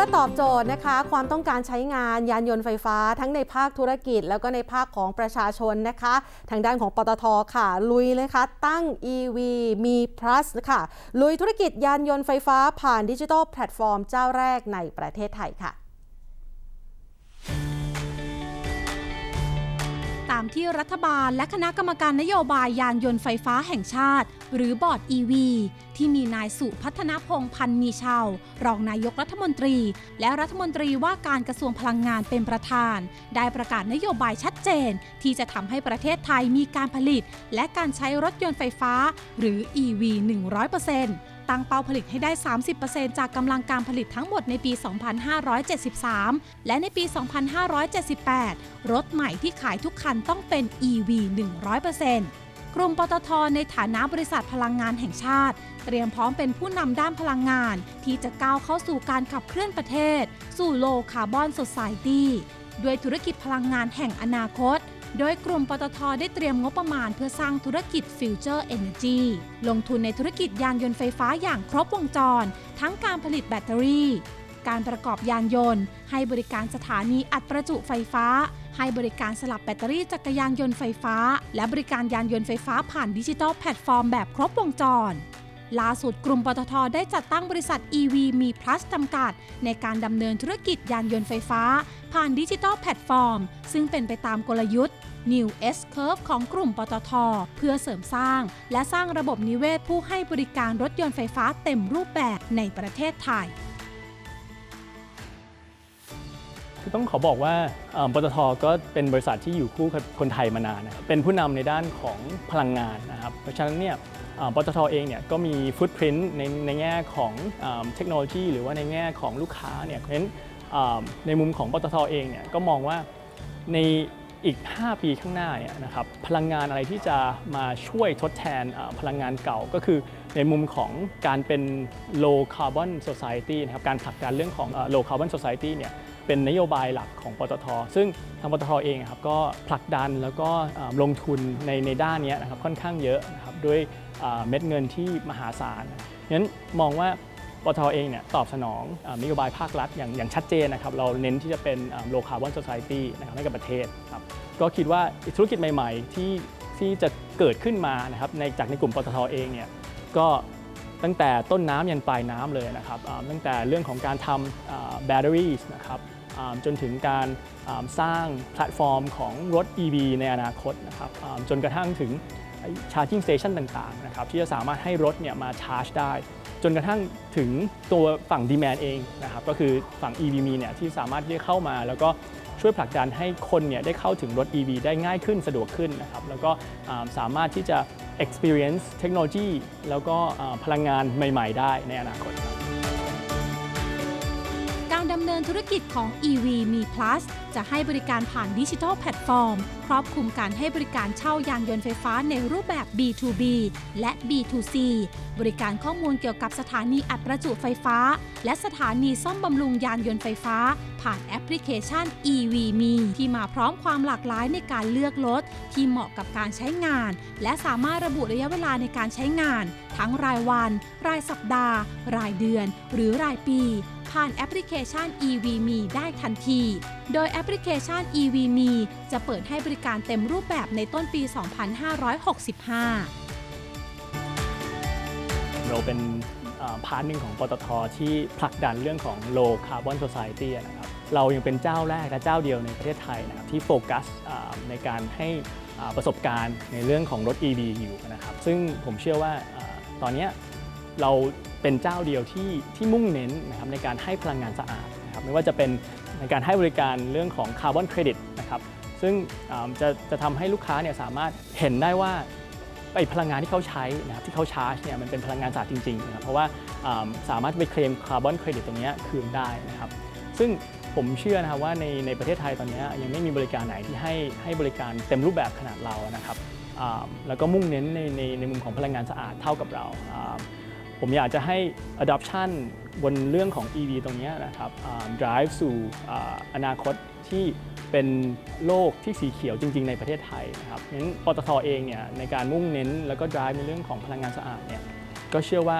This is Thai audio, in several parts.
พื่อตอบโจทย์นะคะ ความต้องการใช้งานยานยนต์ไฟฟ้า ทั้งในภาคธุรกิจ แล้วก็ในภาคของประชาชนนะคะ ทางด้านของปตทค่ะ ลุยเลยค่ะ ตั้ง EV มี plus ค่ะ ลุยธุรกิจยานยนต์ไฟฟ้าผ่านดิจิทัลแพลตฟอร์มเจ้าแรกในประเทศไทยค่ะามที่รัฐบาลและคณะกรรมการนโยบายยานยนต์ไฟฟ้าแห่งชาติ หรือบอร์ด EV ที่มีนายสุพัฒนพงพันธ์มีเชาวรองนายกรัฐมนตรี และรัฐมนตรีว่าการกระทรวงพลังงานเป็นประธาน ได้ประกาศนโยบายชัดเจน ที่จะทำให้ประเทศไทยมีการผลิต และการใช้รถยนต์ไฟฟ้า หรือ EV 100% ตั้งเป้าผลิตให้ได้ 30%จากกำลังการผลิตทั้งหมดในปี 2573 และในปี 2578 รถใหม่ที่ขายทุกคันต้องเป็น EV 100%กลุ่มปตทในฐานะบริษัทพลังงานแห่งชาติ เตรียมพร้อมเป็นผู้นำด้านพลังงาน ที่จะก้าวเข้าสู่การขับเคลื่อนประเทศ สู่โลคาร์บอนส o ซ i ตี้ด้วยธุรกิจพลังงานแห่งอนาคต โดยกลุ่มปตทได้เตรียมงบประมาณเพื่อสร้างธุรกิจ Future Energy ลงทุนในธุรกิจยานยนต์ไฟฟ้าอย่างครบวงจร ทั้งการผลิตแบตเตอรี่ การประกอบยานยนต์ ให้บริการสถานีอัดประจุไฟฟ้า ให้บริการสลับแบตเตอรี่จักรยานยนต์ไฟฟ้า และบริการยานยนต์ไฟฟ้าผ่านดิจิทัลแพลตฟอร์มแบบครบวงจร ล่าสุดกลุ่มปตทได้จัดตั้งบริษัท EV มี plus จำกัด ในการดำเนินธุรกิจยานยนต์ไฟฟ้า ผ่านดิจิทัลแพลตฟอร์ม ซึ่งเป็นไปตามกลยุทธ์ New S Curve ของกลุ่มปตท เพื่อเสริมสร้าง และสร้างระบบนิเวศผู้ให้บริการรถยนต์ไฟฟ้าเต็มรูปแบบในประเทศไทยคือต้องขอบอกว่าปตทก็เป็นบริษัทที่อยู่คู่คนไทยมานานนะครับเป็นผู้นำในด้านของพลังงานนะครับ เพราะฉะนั้นเนี่ย ปตทเองเนี่ยก็มีฟุตพิ้นในในแง่ของเทคโนโลยี หรือว่าในแง่ของลูกค้าเนี่ยเพราะฉะนั้นในมุมของปตทเองเนี่ยก็มองว่าในอีก 5 ปีข้างหน้าเนี่ยนะครับพลังงานอะไรที่จะมาช่วยทดแทนพลังงานเก่าก็คือในมุมของการเป็น low carbon society นะครับการผลักดันเรื่องของ low carbon society เนี่ยเป็นนโยบายหลักของปตท ซึ่งทางปตทเองครับก็ผลักดันแล้วก็ลงทุนในในด้านนี้นะครับค่อนข้างเยอะนะครับด้วย เม็ดเงินที่มหาศาลงั้นมองว่าปตทเองเนี่ยตอบสนองนโยบายภาครัฐอย่างอย่างชัดเจนนะครับเราเน้นที่จะเป็น low carbon society นะครับให้กับประเทศครับก็คิดว่าธุรกิจใหม่ๆ ที่ที่จะเกิดขึ้นมานะครับในจากในกลุ่มปตทเองเนี่ยก็ตั้งแต่ต้นน้ำยันปลายน้ำเลยนะครับตั้งแต่เรื่องของการทำแบตเตอรี่นะครับ จนถึงการสร้างแพลตฟอร์มของรถ EV ในอนาคตนะครับจนกระทั่งถึง charging station ต่างๆนะครับที่จะสามารถให้รถเนี่ยมาชาร์จได้ จนกระทั่งถึงตัวฝั่ง demand เองนะครับก็คือฝั่ง EV มีเนี่ยที่สามารถที่จะเข้ามา แล้วก็ช่วยผลักดันให้คนเนี่ยได้เข้าถึงรถ EV ได้ง่ายขึ้นสะดวกขึ้นนะครับแล้วก็สามารถที่จะ experience เทคโนโลยีแล้วก็พลังงานใหม่ ๆ ได้ในอนาคตครับ ดำเนินธุรกิจของ EV มี plus จะให้บริการผ่านดิจิทัลแพลตฟอร์ม ครอบคลุมการให้บริการเช่ายานยนต์ไฟฟ้าในรูปแบบ B2B และ B2C บริการข้อมูลเกี่ยวกับสถานีอัดประจุไฟฟ้า และสถานีซ่อมบำรุงยานยนต์ไฟฟ้า ผ่านแอปพลิเคชัน EV มีที่มาพร้อมความหลากหลายในการเลือกรถที่เหมาะกับการใช้งาน และสามารถระบุระยะเวลาในการใช้งาน ทั้งรายวัน รายสัปดาห์ รายเดือน หรือรายปี ผ่านแอปพลิเคชัน EVMe ได้ทันที โดยแอปพลิเคชัน EVMe จะเปิดให้บริการเต็มรูปแบบในต้นปี 2565เราเป็นพาร์ทหนึ่งของปตทที่ผลักดันเรื่องของ low carbon society อะนะครับ เรายังเป็นเจ้าแรกและเจ้าเดียวในประเทศไทยนะครับที่โฟกัสในการให้ประสบการณ์ในเรื่องของรถ EV อยู่นะครับ ซึ่งผมเชื่อว่าตอนนี้ เราเป็นเจ้าเดียวที่ที่มุ่งเน้นนะครับในการให้พลังงานสะอาดนะครับไม่ว่าจะเป็นในการให้บริการเรื่องของคาร์บอนเครดิตนะครับซึ่งจะจะทำให้ลูกค้าเนี่ยสามารถเห็นได้ว่าไอ้พลังงานที่เขาใช้นะครับที่เขาชาร์จเนี่ยมันเป็นพลังงานสะอาดจริงๆนะครับเพราะว่าสามารถไปเคลมคาร์บอนเครดิตตรงเนี้ยคืนได้นะครับซึ่งผมเชื่อนะครับว่าในในประเทศไทยตอนเนี้ยยังไม่มีบริการไหนที่ให้ให้บริการเต็มรูปแบบขนาดเรานะครับแล้วก็มุ่งเน้นในในในมุมของพลังงานสะอาดเท่ากับเรา ผมอยากจะให้ adoption บนเรื่องของ EV ตรงนี้นะครับ drive สู่อ่าอนาคตที่เป็นโลกที่สีเขียวจริง ๆ ในประเทศไทยนะครับงั้นปตทเองเนี่ยในการมุ่งเน้นแล้วก็ drive ในเรื่องของพลังงานสะอาดเนี่ยก็เชื่อว่า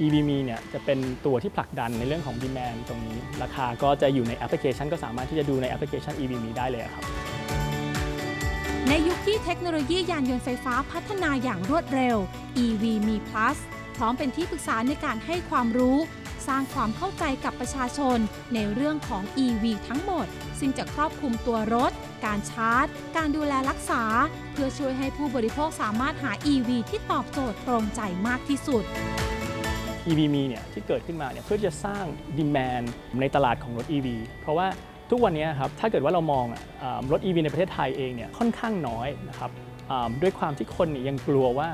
EVM เนี่ยจะเป็นตัวที่ผลักดันในเรื่องของ demand ตรงนี้ ราคาก็จะอยู่ในแอปพลิเคชันก็สามารถที่จะดูในแอปพลิเคชัน EVM ได้เลยครับ ในยุคที่เทคโนโลยียานยนต์ไฟฟ้าพัฒนาอย่างรวดเร็ว EV มี plus พร้อมเป็นที่ปรึกษาในการให้ความรู้ สร้างความเข้าใจกับประชาชนในเรื่องของ EV ทั้งหมด ซึ่งจะครอบคลุมตัวรถ การชาร์จ การดูแลรักษา เพื่อช่วยให้ผู้บริโภคสามารถหา EV ที่ตอบโจทย์ตรงใจมากที่สุด EVM เนี่ยที่เกิดขึ้นมาเนี่ยเพื่อจะสร้าง demand ในตลาดของรถ EV เพราะว่าทุกวันนี้ครับถ้าเกิดว่าเรามองอะอ่ารถ EV ในประเทศไทยเองเนี่ยค่อนข้างน้อยนะครับด้วยความที่คนยังกลัวว่า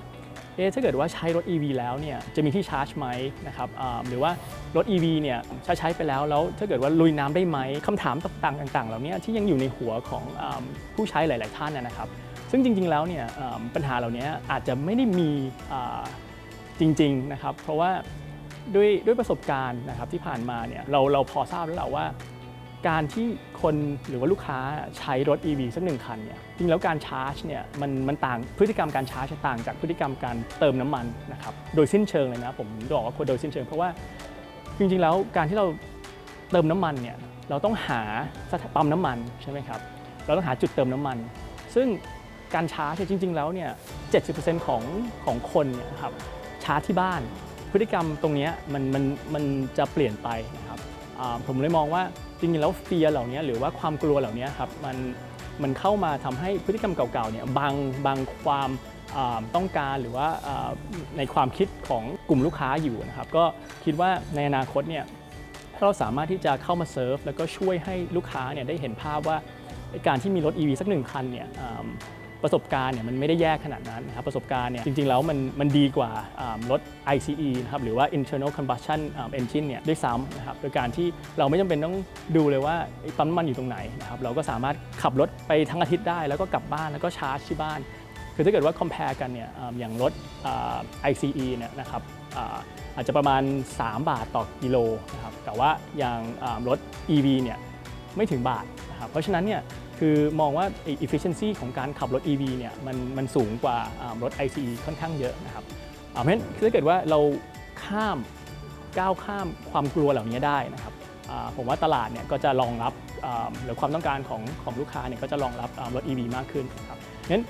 เอ๊ะถ้าเกิดว่าใช้รถ EV แล้วเนี่ยจะมีที่ชาร์จไหมนะครับหรือว่ารถ EV เนี่ยใช้ใช้ไปแล้วแล้วถ้าเกิดว่าลุยน้ำได้ไหมคำถามต่างๆต่างๆเหล่านี้ที่ยังอยู่ในหัวของอผู้ใช้หลาย ๆ ท่านนะครับ ซึ่งจริง ๆ แล้วเนี่ยปัญหาเหล่านี้อาจจะไม่ได้มีจริง ๆ นะครับ เพราะว่าด้วยด้วยประสบการณ์นะครับที่ผ่านมาเนี่ยเราเราพอทราบแล้วแหละว่า การที่คนหรือว่าลูกค้าใช้รถ EV สักหนึ่งคันเนี่ยจริงแล้วการชาร์จเนี่ยมันมันต่างพฤติกรรมการชาร์จต่างจากพฤติกรรมการเติมน้ำมันนะครับโดยสิ้นเชิงเลยนะผมบอกว่าโดยสิ้นเชิง เพราะว่าจริงๆแล้วการที่เราเติมน้ำมันเนี่ยเราต้องหาปั๊มน้ำมันใช่ไหมครับเราต้องหาจุดเติมน้ำมัน ซึ่งการชาร์จจริง ๆ แล้วเนี่ย70%ของของคนเนี่ยครับชาร์จที่บ้าน พฤติกรรมตรงนี้มันมันมันจะเปลี่ยนไปนะครับ ผมเลยมองว่าจริงๆแล้วเฟียเหล่านี้หรือว่าความกลัวเหล่านี้ครับมันมันเข้ามาทำให้พฤติกรรมเก่าๆเนี่ยบางบางความต้องการหรือว่าในความคิดของกลุ่มลูกค้าอยู่นะครับก็คิดว่าในอนาคตเนี่ยถ้าเราสามารถที่จะเข้ามาเซิร์ฟแล้วก็ช่วยให้ลูกค้าเนี่ยได้เห็นภาพว่าการที่มีรถ EV สักหนึ่งคันเนี่ย ประสบการณ์เนี่ยมันไม่ได้แย่ขนาดนั้นนะครับประสบการณ์เนี่ยจริงๆ แล้วมันมันดีกว่ารถ ICE นะครับหรือว่า internal combustion อ่า engine เนี่ยด้วยซ้ำนะครับโดยการที่เราไม่จำเป็นต้องดูเลยว่าปั๊มน้ำมันอยู่ตรงไหนนะครับเราก็สามารถขับรถไปทั้งอาทิตย์ได้ แล้วก็กลับบ้านแล้วก็ชาร์จที่บ้าน คือถ้าเกิดว่า compare กันเนี่ยอย่างรถอ่า ICE เนี่ยนะครับอาจจะประมาณ 3 บาทต่อกิโลนะครับแต่ว่าอย่างรถ EV เนี่ยไม่ถึงบาทนะครับเพราะฉะนั้นเนี่ย คือมองว่า efficiency ของการขับรถ EV เนี่ยมันมันสูงกว่ารถ ICE ค่อนข้างเยอะนะครับเพราะฉะนั้นถ้าเกิดว่าเราข้ามก้าวข้ามความกลัวเหล่านี้ได้นะครับผมว่าตลาดเนี่ยก็จะรองรับหรือความต้องการของของลูกค้าเนี่ยก็จะรองรับรถ EV มากขึ้นครับงั้น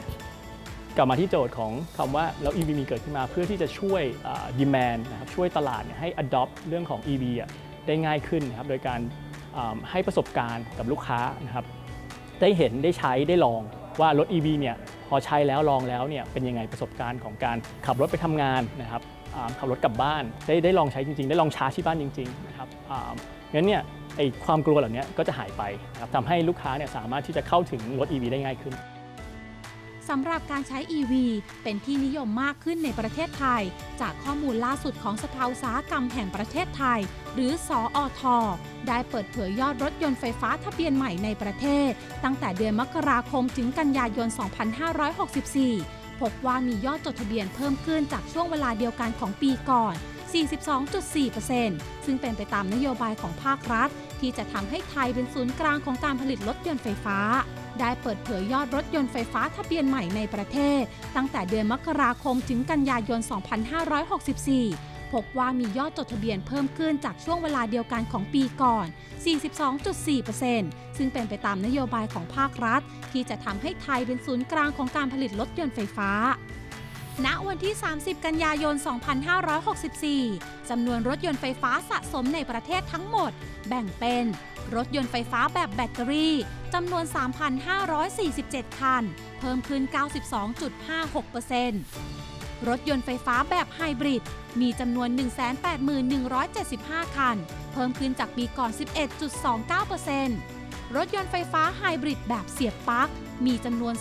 กลับมาที่โจทย์ของคำว่าแล้ว EV มีเกิดขึ้นมาเพื่อที่จะช่วย demand นะครับช่วยตลาดเนี่ยให้ adopt เรื่องของ EV ได้ง่ายขึ้นนะครับโดยการให้ประสบการณ์กับลูกค้านะครับ ได้เห็นได้ใช้ได้ลองว่ารถ EV เนี่ยพอใช้แล้วลองแล้วเนี่ยเป็นยังไงประสบการณ์ของการขับรถไปทำงานนะครับขับรถกลับบ้านได้ได้ลองใช้จริง ๆ ได้ลองชาร์จที่บ้านจริงๆนะครับงั้นเนี่ยไอความกลัวเหล่านี้ก็จะหายไปนะครับทำให้ลูกค้าเนี่ยสามารถที่จะเข้าถึงรถ EV ได้ง่ายขึ้นสำหรับการใช้ EV เป็นที่นิยมมากขึ้นในประเทศไทย จากข้อมูลล่าสุดของสภาอุตสาหกรรมแห่งประเทศไทย หรือสออทได้เปิดเผยยอดรถยนต์ไฟฟ้าทะเบียนใหม่ในประเทศ ตั้งแต่เดือนมกราคมถึงกันยายน 2564 พบว่ามียอดจดทะเบียนเพิ่มขึ้นจากช่วงเวลาเดียวกันของปีก่อน 42.4%ซึ่งเป็นไปตามนโยบายของภาครัฐ ที่จะทำให้ไทยเป็นศูนย์กลางของการผลิตรถยนต์ไฟฟ้าได้เปิดเผยยอดรถยนต์ไฟฟ้าทะเบียนใหม่ในประเทศ ตั้งแต่เดือนมกราคมถึงกันยายน 2564 พบว่ามียอดจดทะเบียนเพิ่มขึ้นจากช่วงเวลาเดียวกันของปีก่อน 42.4%ซึ่งเป็นไปตามนโยบายของภาครัฐ ที่จะทำให้ไทยเป็นศูนย์กลางของการผลิตรถยนต์ไฟฟ้าณวันที่ 30 กันยายน 2564 จำนวนรถยนต์ไฟฟ้าสะสมในประเทศทั้งหมด แบ่งเป็น รถยนต์ไฟฟ้าแบบแบตเตอรี่ จำนวน 3,547 คัน เพิ่มขึ้น 92.56% รถยนต์ไฟฟ้าแบบไฮบริด มีจำนวน 181,175 คัน เพิ่มขึ้นจากปีก่อน 11.29%รถยนต์ไฟฟ้าไฮบริดแบบเสียบปลั๊ก มีจำนวน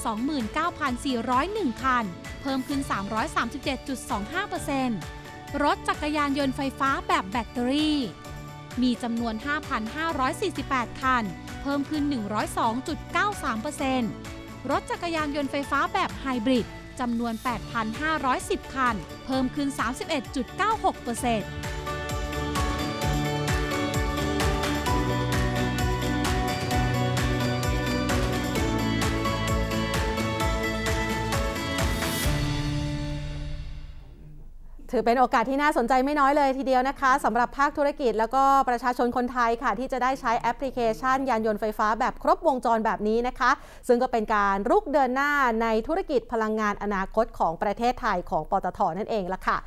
29,401 คัน เพิ่มขึ้น 337.25%รถจักรยานยนต์ไฟฟ้าแบบแบตเตอรี่ มีจำนวน 5,548 คัน เพิ่มขึ้น 102.93%รถจักรยานยนต์ไฟฟ้าแบบไฮบริด จำนวน 8,510 คัน เพิ่มขึ้น 31.96% ถือเป็นโอกาสที่น่าสนใจไม่น้อยเลยทีเดียวนะคะสำหรับภาคธุรกิจแล้วก็ประชาชนคนไทยค่ะ ที่จะได้ใช้แอปพลิเคชัน ยานยนต์ไฟฟ้าแบบครบวงจรแบบนี้นะคะ ซึ่งก็เป็นการรุกเดินหน้าในธุรกิจพลังงานอนาคตของประเทศไทยของปตทนั่นเองละค่ะ